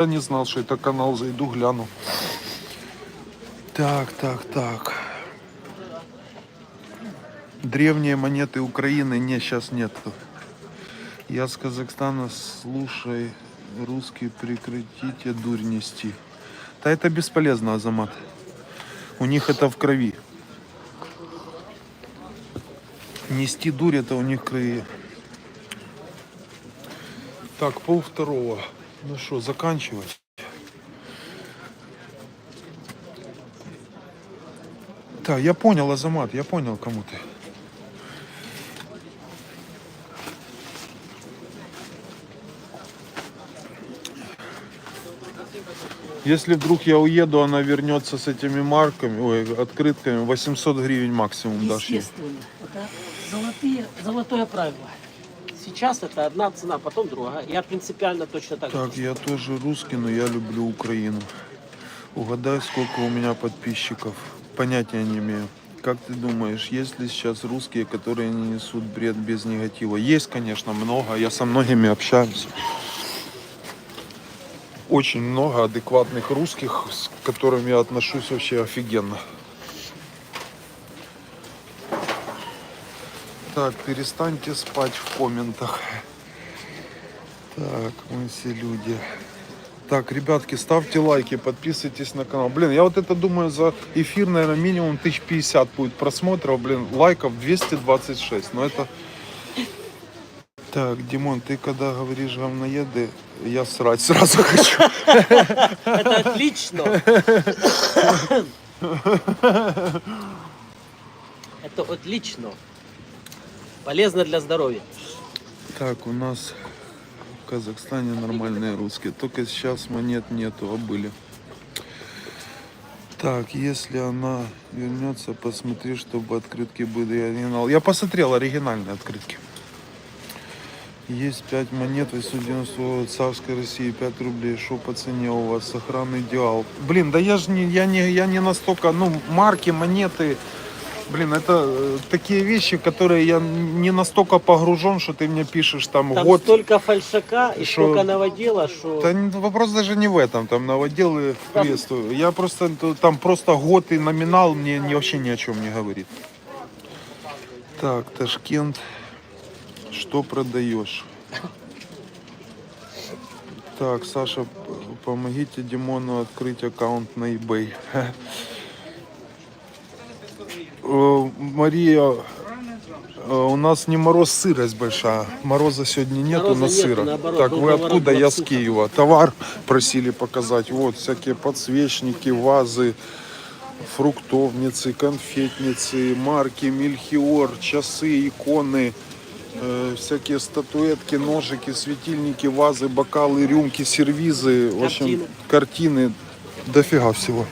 Я не знал, что это канал, зайду гляну. Так, так, так. Древние монеты Украины не, сейчас нет. Я с Казахстана, слушай, русский, прекратите дурь нести. Да это бесполезно, Азамат. У них это в крови. Нести дурь это у них крови. Так, пол второго. Ну что, заканчивать? Так, я понял, Азамат, я понял, кому ты. Если вдруг я уеду, она вернется с этими марками, ой, открытками, 800 гривен максимум дашь ей. Естественно. Это золотые, золотое правило. Сейчас это одна цена, потом другая. Я принципиально точно так же. Так, я тоже русский, но я люблю Украину. Угадай, сколько у меня подписчиков. Понятия не имею. Как ты думаешь, есть ли сейчас русские, которые не несут бред без негатива? Есть, конечно, много. Я со многими общаюсь. Очень много адекватных русских, с которыми я отношусь вообще офигенно. Так, перестаньте спать в комментах. Так, мы все люди. Так, ребятки, ставьте лайки, подписывайтесь на канал. Блин, я вот это думаю, за эфир, наверное, минимум 1050 будет просмотров. Блин, лайков 226. Но это... Так, Димон, ты когда говоришь говноеды, я срать сразу хочу. Это отлично. Это отлично. Полезно для здоровья. Так, у нас в Казахстане нормальные русские. Только сейчас монет нету, а были. Так, если она вернется, посмотри, чтобы открытки были оригинал. Я посмотрел оригинальные открытки. Есть 5 монет, 890 царской России, 5 рублей. Что по цене у вас? Сохранный идеал. Блин, да я же не, я не, я не настолько, ну, марки, монеты, Блин, это э, такие вещи, которые я не настолько погружен, что ты мне пишешь там, Там год. столько фальшака и Шо? столько новодела, что... Да вопрос даже не в этом, там новоделы приветствую. Я просто т- там просто год и номинал мне не, вообще ни о чем не говорит. Так, Ташкент, что продаешь? Так, Саша, п- помогите Димону открыть аккаунт на eBay. Э, Мария, э, у нас не мороз, сырость большая. Мороза сегодня нету, Мороза но нету, сыро. наоборот, Так, был вы наоборот откуда? Я с подсуха. Киева. Товар просили показать. Вот, всякие подсвечники, вазы, фруктовницы, конфетницы, марки, мельхиор, часы, иконы, э, всякие статуэтки, ножики, светильники, вазы, бокалы, рюмки, сервизы, в общем, Картины. картины, дофига всего.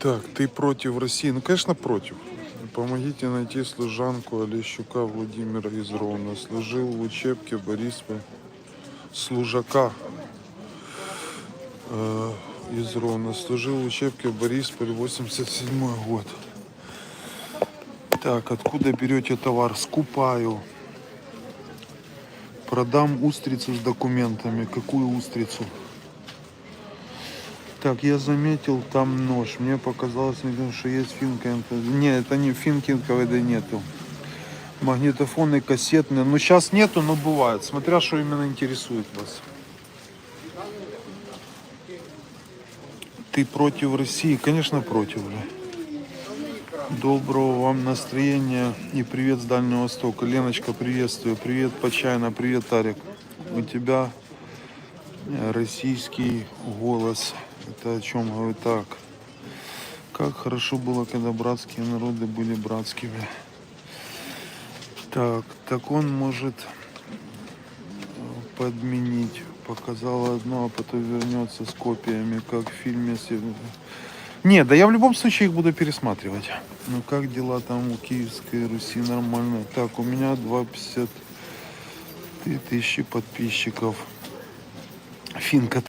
Так, ты против России? Ну, конечно, против. Помогите найти служанку Олещука Владимира из Ровно. Служил в учебке Борисова Служака э, из Ровно. Служил в учебке Борисполь 87 год. Так, откуда берете товар? Скупаю. Продам устрицу с документами. Какую устрицу? Так, я заметил там нож. Мне показалось, что есть финка. Нет, это не финки НКВД нету. Магнитофоны, кассетные. Ну, сейчас нету, но бывает. Смотря, что именно интересует вас. Ты против России? Конечно, против. Бля. Доброго вам настроения и привет с Дальнего Востока. Леночка, приветствую. Привет, Почайна. Привет, Тарик. У тебя э, российский голос. Это о чем говорю так. Как хорошо было, когда братские народы были братскими. Так, так он может э, подменить. Показала одно, а потом вернется с копиями, как в фильме. Сев- Не, да я в любом случае их буду пересматривать. Ну как дела там у Киевской Руси нормально? Так, у меня 2,50 тысячи подписчиков. Финка